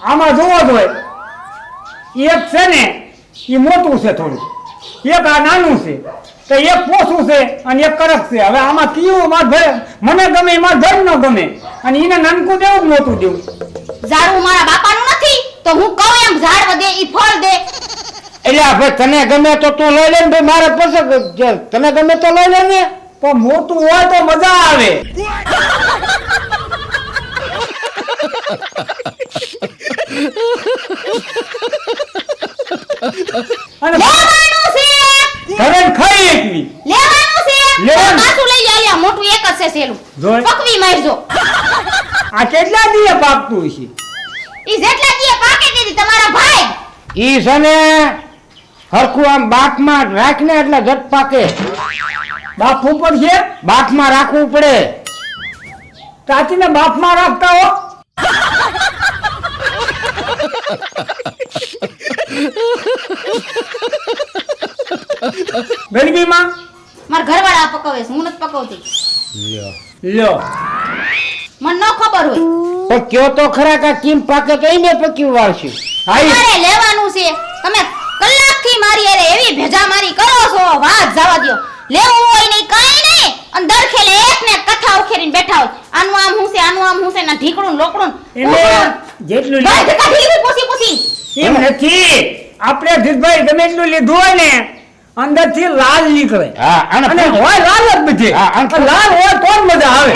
આમાં જોવો જ હોય. એક છે ને એ મોટું છે થોડું. એક આ નાનું છે. તો એક પોસું છે અને એક કડક છે. હવે આમાં કયું માર મને ગમે એમાં ઘર ન ગમે. અને એને નાનકું દેવું મોટું દેવું? ઝાડવું મારા બાપાનું નથી તો હું કહું એમ ઝાડ વધે ઈ ફળ દે. એટલે આ ભાઈ તને ગમે તો તું લઈ લે ને ભાઈ મારે પછી તને ગમે તો લઈ લે ને. પણ મોટું હોય તો મજા આવે અને લેવાનું છે. ઘરે ખાઈ એકવી. લેવાનું છે. લેવાનું. પાછું લઈ લે અલ્યા મોટું એક જ છે સેલું. પકવી મારજો. આ કેટલા દીએ પાકતું છે ઈ જેટલા દીએ પાકે દીધી તમારા ભાઈ. ઈ છે ને હરખું આમ બાફમાં રાખને એટલે જટ પાકે. બાપ ઉપર છે? બાફમાં રાખવું પડે. ચાચીને બાપમાં રાખતા હો. ગરબીમાં મારા ઘરવાળા પકવે છે હું નથી પકવતી. લ્યો. મને ન ખબર હોય. પણ કયો તો ખરા કા કેમ પાકે તો એને પક્યું વાળશે. હાઈ તમારે લેવાનું છે. તમે કલાકથી મારી અરે એવી ભેજા મારી કરો છો વાત જવા દ્યો. લેવું હોય નહીં કઈ નહીં. અને દરખેલે એક ને કથા ઉખેરીને બેઠા હોય. આનું આમ હું છે આનું આમ હું છે ના ઢીકડું લોકડું એટલે જેટલું ઢીકડું પૂછી પૂછી એમ નથી. આપણે જીતભાઈ ગમે એટલું લીધું હોય ને અંદરથી લાલ નીકળે. હા અને હોય લાલ જ બધી. લાલ હોય તો જ મજા આવે.